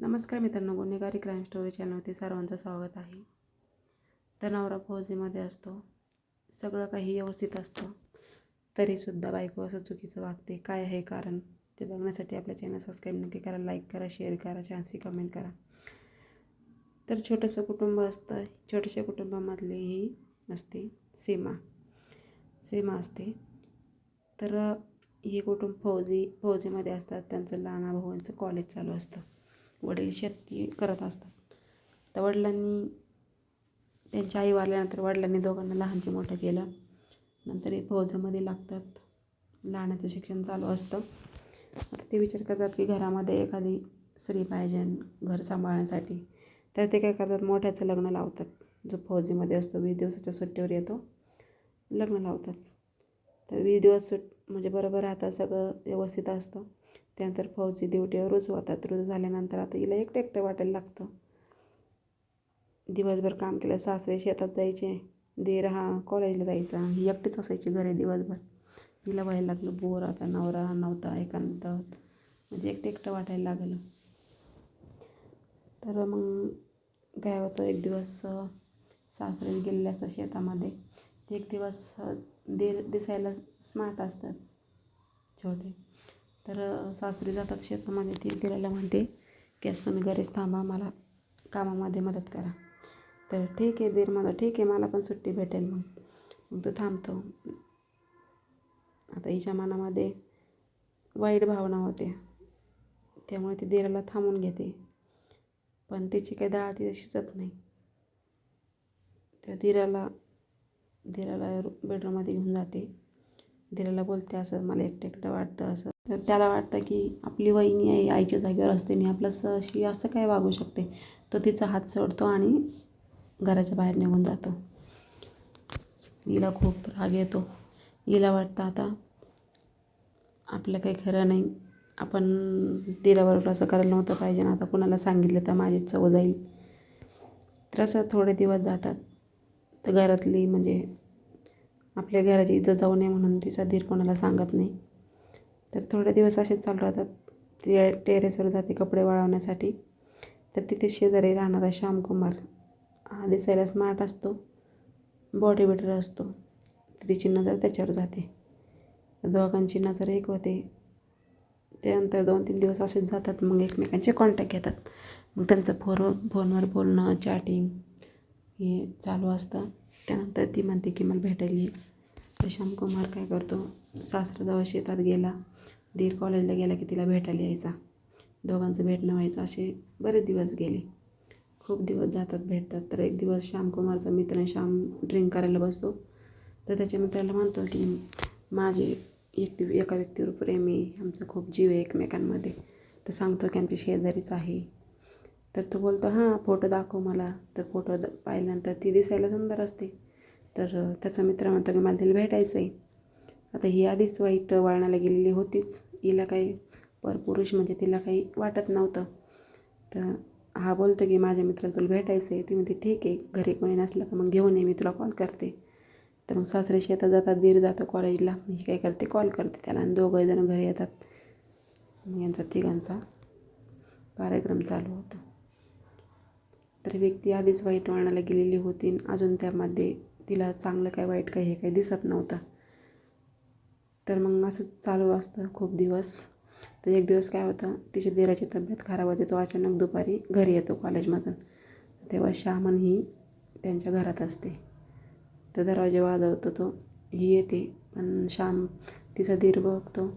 नमस्कार मित्रांनो गुन्हेगारी क्राईम स्टोरी चॅनलवरती सर्वांचं स्वागत आहे. तर नवरा फौजीमध्ये असतो. सगळं काही व्यवस्थित असतं. तरीसुद्धा बायको असं चुकीचं वागते. काय आहे कारण? ते बघण्यासाठी आपल्या चॅनल सबस्क्राईब नक्की करा लाईक करा शेअर करा चान्सी कमेंट करा. तर छोटंसं कुटुंब असतं. छोट्याशा कुटुंबामधली ही असते सीमा. सीमा असते. तर हे कुटुंब फौजी फौजीमध्ये असतात. त्यांचं लहान भाऊंचं कॉलेज चालू असतं. वडील शेती करत असतात. तर वडिलांनी त्यांची आई वारल्यानंतर वडिलांनी दोघांना लहानचे मोठं केलं. नंतर हे फौजामध्ये लागतात. लहानाचं शिक्षण चालू असतं. आता ते विचार करतात की घरामध्ये एखादी स्त्री पाहिजे घर सांभाळण्यासाठी. तर ते काय करतात मोठ्याचं लग्न लावतात. जो फौजीमध्ये असतो वीस दिवसाच्या सुट्टीवर येतो लग्न लावतात. तर वीस दिवस सुट म्हणजे बरोबर राहतात सगळं व्यवस्थित असतं. त्यानंतर फौजी दिवटीवर रुजू होतात. रुजू झाल्यानंतर आता हिला एकटं एकटं वाटायला लागतं. दिवसभर काम केलं सासरे शेतात जायचे. दीर हा कॉलेजला जायचा. ही एकटीच असायची घरी दिवसभर. हिला व्हायला लागलं बोर. आता नवरा नव्हता एकांत. म्हणजे एकटं एकटं वाटायला लागलं. तर मग काय होतं एक दिवस सासरे गेलेले असतात शेतामध्ये. एक दिवस दीर दिसायला स्मार्ट असतात. छोटे. तर सासरी जातात शेतामध्ये ती दिराला म्हणते की असं तुम्ही घरीच थांबा मला कामामध्ये मदत करा. तर ठीक आहे दीर मला ठीक आहे मला पण सुट्टी भेटेल मग. मग तो थांबतो. आता हिच्या मनामध्ये वाईट भावना होते. त्यामुळे ती दिराला थांबून घेते. पण तिची काही डाळ तिथे शिजत नाही. त्या दिराला दिराला बेडरूममध्ये घेऊन जाते. दिराला बोलते असं मला एकटं एकटं वाटतं असं. तर त्याला वाटतं की आपली वहिनी आहे आईच्या जागेवर असते आणि आपलं अशी असं काय वागू शकते? तो तिचा हात सोडतो आणि घराच्या बाहेर निघून जातो. हिला खूप राग येतो. हिला वाटतं आता आपलं काही खरं नाही. आपण दिराबरोबर असं करायला नव्हतं पाहिजे ना आता कुणाला सांगितलं तर माझी चव जाईल. तर असं थोडे दिवस जातात. तर घरातली म्हणजे आपल्या घराची इज्जत जाऊ नये म्हणून तिचा धीर कोणाला सांगत नाही. तर थोडे दिवस असेच चालू राहतात. ती टेरेसवर जाते कपडे वाळवण्यासाठी. तर तिथे शेजारी राहणारा श्यामकुमार हा दिसायला स्मार्ट असतो. बॉडी बिल्डर असतो. तिची नजर त्याच्यावर जाते. दोघांची नजर एक होते. त्यानंतर दोन तीन दिवस असेच जातात. मग एकमेकांचे कॉन्टॅक्ट घेतात मग त्यांचं फोनवर फोनवर बोलणं चॅटिंग हे चालू असतं. त्यानंतर ती म्हणते की मला भेटायला ये. तर श्यामकुमार काय करतो सासराजवळ शेतात गेला दीर कॉलेजला गेला की तिला भेटायला यायचा. दोघांचं भेटणं व्हायचं असे बरेच दिवस गेले. खूप दिवस जातात भेटतात. तर एक दिवस श्यामकुमारचा मित्र श्याम ड्रिंक करायला बसतो. तर त्याच्या मित्राला म्हणतो की माझे एक एका व्यक्तीवर प्रेम आहे. आमचा खूप जीव आहे एकमेकांमध्ये. तो सांगतो की आमची शेजारीच आहे. तर तो बोलतो हां फोटो दाखव मला. तर फोटो द पाहिल्यानंतर ती दिसायला सुंदर असते. तर त्याचा मित्र म्हणतो की मला तिला भेटायचं आहे आता ही आधीच वाईट वळणाला गेलेली होतीच. हिला काही परपुरुष म्हणजे तिला काही वाटत नव्हतं. तर हा बोलतो की माझ्या मित्राला तुला भेटायचं आहे ती म्हणते ठीक आहे घरी कोणी नसलं का मग घेऊन ये मी तुला कॉल करते. तर मग सासरे शेतात जातात दीर जातं कॉलेजला. मी काय करते कॉल करते त्याला आणि दोघंजणं घरी येतात. मग यांचा तिघांचा कार्यक्रम चालू होतो. तर व्यक्ती आधीच वाईट वळणाला गेलेली होती अजून त्यामध्ये तिला चांगलं काय वाईट काय हे काही दिसत नव्हतं. तर मग असं चालू असतं खूप दिवस. तर एक दिवस काय होतं तिच्या दिराची तब्येत खराब होते तो अचानक दुपारी घरी येतो कॉलेजमधून. तेव्हा श्यामन ही त्यांच्या घरात असते. तर दरवाजे वाजवतो तो ही येते. पण श्याम तिचा दीर बघतो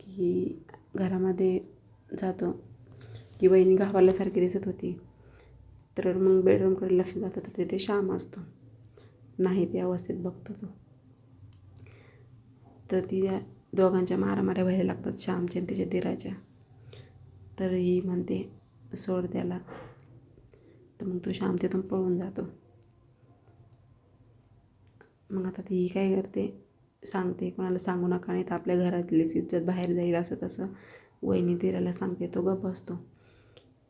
की घरामध्ये जातो. की बहिणी घाबरल्यासारखी दिसत होती. तर मग बेडरूमकडे लक्ष जातं तर तिथे श्याम असतो. नाही ते अवस्थेत बघतो तो. तर ती दोघांच्या मारामाऱ्या व्हायला लागतात श्यामच्या आणि तिच्या दिराच्या. तर ही म्हणते सोड त्याला. तर मग तो श्याम तिथून पळून जातो. मग आता ती काय करते? सांगते कोणाला सांगू नका नाही तर आपल्या घरातलीच इज्जत बाहेर जाईल असं तसं वहिनी दिराला सांगते. तो गप असतो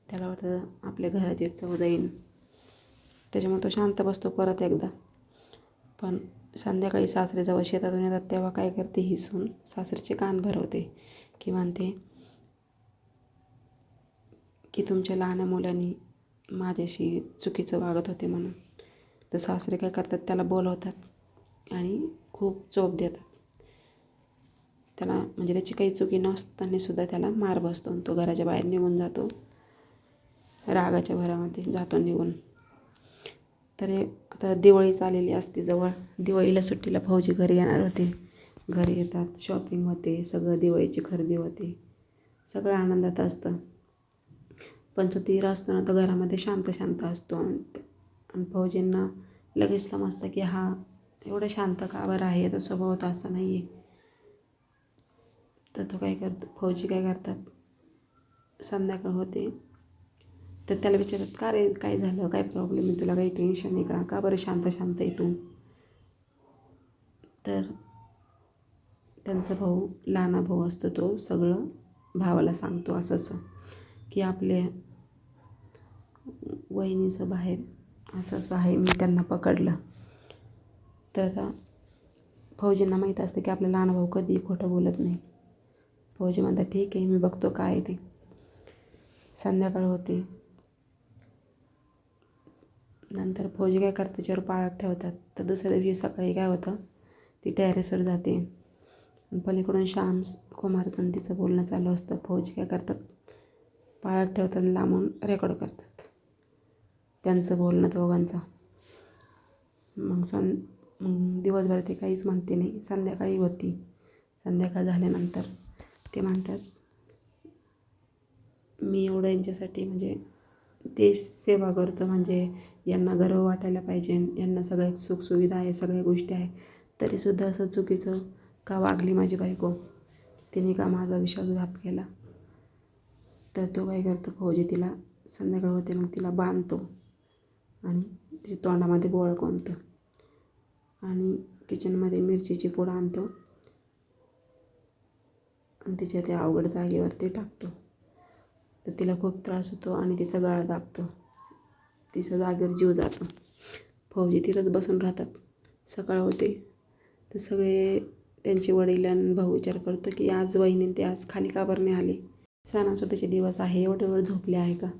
त्याला वाटतं आपल्या घराची चव जाईल त्याच्यामुळे तो शांत बसतो परत एकदा. पण संध्याकाळी सासरे जेव्हा शेतातून येतात तेव्हा काय करते ही सून? सासरीचे कान भरवते की म्हणते की तुमच्या लहान मुलांनी माझ्याशी चुकीचं वागत होते म्हणून. तर सासरे काय करतात त्याला बोलवतात आणि खूप चोप देतात. त्याला म्हणजे त्याची काही चुकी नसताना सुद्धा त्याला मार बसतो आणि तो घराच्या बाहेर निघून जातो. रागाच्या भरामध्ये जातो निघून. तर आता दिवाळी चाललेली असते जवळ. दिवाळीला सुट्टीला भाऊजी घरी येणार होते. घरी येतात शॉपिंग होते सगळं दिवाळीची खरेदी होते. सगळं आनंदात असतं. पण तो तीर असतो ना तो घरामध्ये शांत शांत असतो आणि भाऊजींना लगेच समजतं की हा एवढं शांत का बरं आहे? याचा स्वभाव तर असा नाही आहे. तर तो काय करतो फौजी काय करतात संध्याकाळ होते. तर त्याला विचारत का रे काय झालं? काय प्रॉब्लेम आहे? तुला काही टेन्शन आहे का? का बरं शांत शांत आहे तू? तर त्यांचा भाऊ लहाना भाऊ असतो तो सगळं भावाला सांगतो असं असं की आपल्या वहिनीचं बाहेर असं असं आहे मी त्यांना पकडलं. तर आता फौजींना माहीत असतं की आपला लहान भाऊ कधीही खोटं बोलत नाही. फौजी म्हणतात ठीक आहे मी बघतो काय आहे ते. संध्याकाळ होते. नंतर फौजी काय करतात त्याच्यावर पाळत ठेवतात तर दुसऱ्या दिवशी सकाळी काय होतं ती टेरेसवर जाते. पलीकडून श्याम कुमारचं तिचं बोलणं चालू असतं फौजी काय करतात पाळत ठेवतात लांबून रेकॉर्ड करतात. त्यांचं बोलणं दोघांचं. मग सं मग दिवसभर ते काहीच म्हणते नाही. संध्याकाळी होती. संध्याकाळ झाल्यानंतर ते म्हणतात मी एवढं यांच्यासाठी म्हणजे देश सेवा करतो. म्हणजे यांना गर्व वाटायला पाहिजे. यांना सगळ्या सुखसुविधा आहे सगळ्या गोष्टी आहे. तरीसुद्धा असं चुकीचं का वागली माझी बायको? तिने का माझा विश्वासघात केला? तर तो काय करतो? फौजी तिला संध्याकाळ होते मग तिला बांधतो आणि तिच्या तोंडामध्ये बोळ कोंबतो आणि किचनमध्ये मिरचीची पूड आणतो आणि तिच्या त्या अवघड जागेवर ते टाकतो. तर तिला खूप त्रास होतो आणि तिचा गळा दाबतो. तिच्या जागेवर जीव जातो. फौजी तिथंच बसून राहतात. सकाळ होते. तर सगळे त्यांचे वडील आणि भाऊ विचार करतो की आज वहिनी ते आज खाली का बरं नाही आले? सणासुदीचे दिवस आहे. एवढे वेळ झोपले आहे का?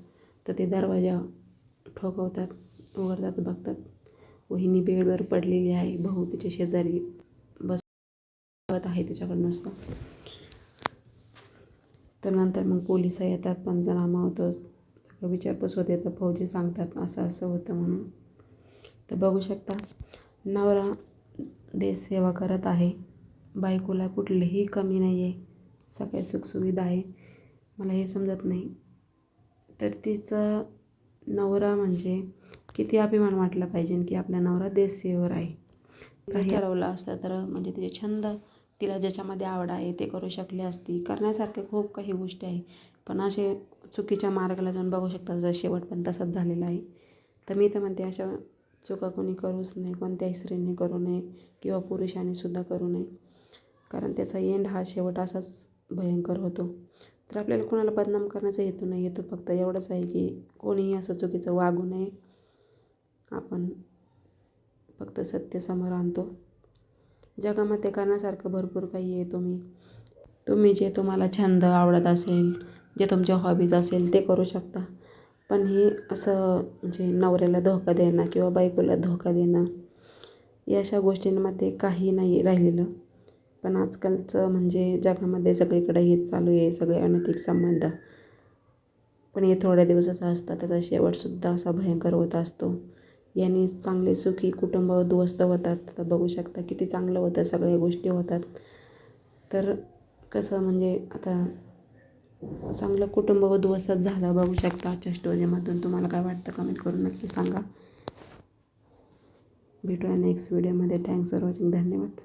तर ते दरवाजा ठोकवतात उघडतात बघतात. वहिनी बेडवर पडलेली आहे. भाऊ तिच्या शेजारी बस आहे तिच्याकडं नुसतं. तर नंतर मग पोलीस येतात पंचनामा होतं सगळं विचारपूस होते तर फौजी सांगतात असं असं होतं म्हणून. तर बघू शकता नवरा देश सेवा करत आहे. बायकोला कुठलीही कमी नाही आहे सगळ्या सुखसुविधा आहे. मला हे समजत नाही. तर तिचं नवरा म्हणजे किती अभिमान वाटला पाहिजे की आपला नवरा देश सेवेवर आहे. काही ठरवलं असतं तर म्हणजे तिचे छंद तिला ज्याच्यामध्ये आवड आहे ते करू शकली असती. करण्यासारखे खूप काही गोष्टी आहे. पण असे चुकीच्या मार्गाला जाऊन बघू शकता जर शेवट पण तसंच झालेला आहे. तर मी तर म्हणते अशा चुका कोणी करूच नाही कोणत्याही स्त्रीने करू नये किंवा पुरुषाने सुद्धा करू नये. कारण त्याचा एंड हा शेवट असाच भयंकर होतो. तर आपल्याला कोणाला बदनाम करण्याचा हेतू नाही येतो फक्त एवढंच आहे की कोणीही असं चुकीचं वागू नये. आपण फक्त सत्य समोर आणतो. जगामध्ये करण्यासारखं भरपूर काही आहे तुम्ही. तुम्ही जे तुम्हाला छंद आवडत असेल जे तुमच्या हॉबीज असेल ते करू शकता. पण हे असं म्हणजे नवऱ्याला धोका देणं किंवा बायकोला धोका देणं या अशा गोष्टींमध्ये काही नाही राहिलेलं. पण आजकालचं म्हणजे जगामध्ये सगळीकडे हेच चालू आहे सगळे अनैतिक संबंध. पण हे थोड्या दिवसाचं असतं त्याचा शेवटसुद्धा असा भयंकर होत असतो. यांनी चांगले सुखी कुटुंब उद्ध्वस्त होतात. तर बघू शकता किती चांगलं होतं सगळ्या गोष्टी होतात. तर कसं म्हणजे आता चांगलं कुटुंब उद्ध्वस्त झालं बघू शकता. आजच्या स्टोरीमधून तुम्हाला काय वाटतं कमेंट करून नक्की सांगा. भेटूया नेक्स्ट व्हिडिओमध्ये थँक्स फॉर वॉचिंग धन्यवाद.